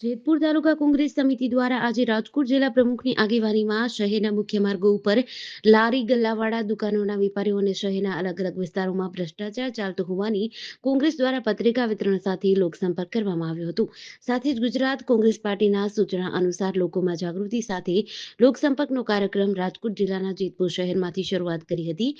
જેતપુર તાલુકા કોંગ્રેસ સમિતિ દ્વારા આજે રાજકોટ જિલ્લા પ્રમુખની આગેવાનીમાં શહેરના મુખ્ય માર્ગો ઉપર લારી, ગલ્લાવાળા દુકાનોના વેપારીઓ અને શહેરના અલગ અલગ વિસ્તારોમાં ભ્રષ્ટાચાર ચાલતો હોવાની કોંગ્રેસ દ્વારા પત્રિકા વિતરણ સાથે લોકસંપર્ક કરવામાં આવ્યો હતો. સાથે જ ગુજરાત કોંગ્રેસ પાર્ટીના સૂચના અનુસાર લોકોમાં જાગૃતિ સાથે લોકસંપર્કનો કાર્યક્રમ રાજકોટ જિલ્લાના જેતપુર શહેરમાંથી શરૂઆત કરી હતી.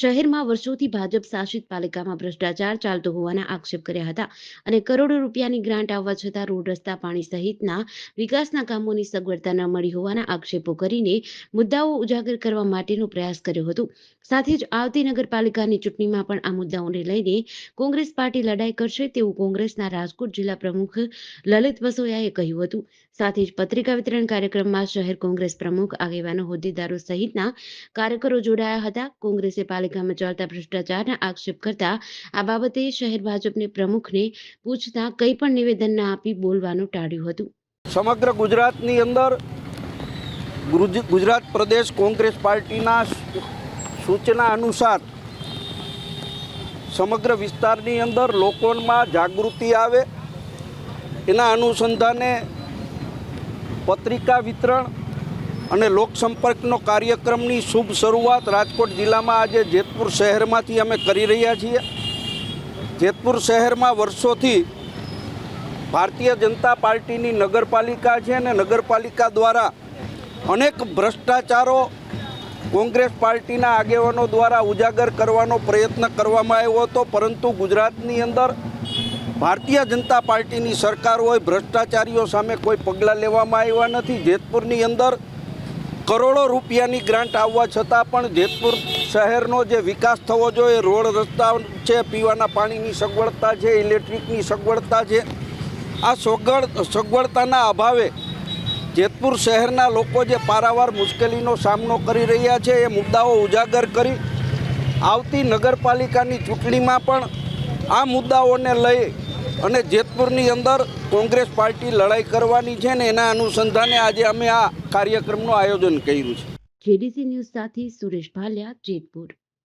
શહેરમાં વર્ષોથી ભાજપ શાસિત પાલિકામાં ભ્રષ્ટાચાર ચાલતો હોવાના આક્ષેપ કર્યા હતા અને કરોડો રૂપિયાની ગ્રાન્ટ આવવા છતાં રોડ રસ્તા પાણી સહિતના વિકાસના કામોની સગવડતા ન મળી હોવાના આક્ષેપો કરીને મુદ્દાઓ ઉજાગર કરવા માટેનો પ્રયાસ કર્યો હતો. સાથે જ આવતી નગરપાલિકાની ચૂંટણીમાં પણ આ મુદ્દાઓને લઈને કોંગ્રેસ પાર્ટી લડાઈ કરશે તેવું કોંગ્રેસના રાજકોટ જિલ્લા પ્રમુખ લલિત વસોયાએ કહ્યું હતું. સાથે જ પત્રિકા વિતરણ કાર્યક્રમમાં શહેર કોંગ્રેસ પ્રમુખ આગેવાનો, હોદ્દેદારો સહિતના કાર્યકરો જોડાયા હતા. કોંગ્રેસે પાલિકામાં ચાલતા ભ્રષ્ટાચારના આક્ષેપ કરતા આ બાબતે શહેર ભાજપને પ્રમુખને પૂછતા કંઈ પણ નિવેદન ના આપી બોલવાનું ટાળ્યું હતું. સમગ્ર ગુજરાતની અંદર ગુજ- ગુજરાત પ્રદેશ કોંગ્રેસ પાર્ટીના સૂચના અનુસાર સમગ્ર વિસ્તારની અંદર લોકોમાં જાગૃતિ આવે. એના અનુસંધાને પત્રિકા વિતરણ અને લોકસંપર્કનો કાર્યક્રમની શુભ શરૂઆત રાજકોટ જિલ્લામાં આજે જેતપુર શહેરમાંથી અમે કરી રહ્યા છીએ. જેતપુર શહેરમાં વર્ષોથી ભારતીય જનતા પાર્ટીની નગરપાલિકા છે અને નગરપાલિકા દ્વારા અનેક ભ્રષ્ટાચારો કોંગ્રેસ પાર્ટીના આગેવાનો દ્વારા ઉજાગર કરવાનો પ્રયત્ન કરવામાં આવ્યો હતો, પરંતુ ગુજરાતની અંદર ભારતીય જનતા પાર્ટીની સરકાર હોય, ભ્રષ્ટાચારીઓ સામે કોઈ પગલાં લેવામાં આવ્યા નથી. જેતપુરની અંદર કરોડો રૂપિયાની ગ્રાન્ટ આવવા છતાં પણ જેતપુર શહેરનો જે વિકાસ થવો જોઈએ, રોડ રસ્તા છે, પીવાના પાણીની સગવડતા છે, ઇલેક્ટ્રિકની સગવડતા છે આ સગવડ સગવડતાના અભાવે જેતપુર શહેરના લોકો જે પારાવાર મુશ્કેલીનો સામનો કરી રહ્યા છે, એ મુદ્દાઓ ઉજાગર કરી આવતી નગરપાલિકાની ચૂંટણીમાં પણ આ મુદ્દાઓને લઈ અને જેતપુરની અંદર કોંગ્રેસ પાર્ટી લડાઈ કરવાની છે ને એના અનુસંધાને આજે અમે આ કાર્યક્રમનું આયોજન કર્યું છે. જેડીસી ન્યૂઝ સાથે સુરેશ ભાલિયા, જેતપુર.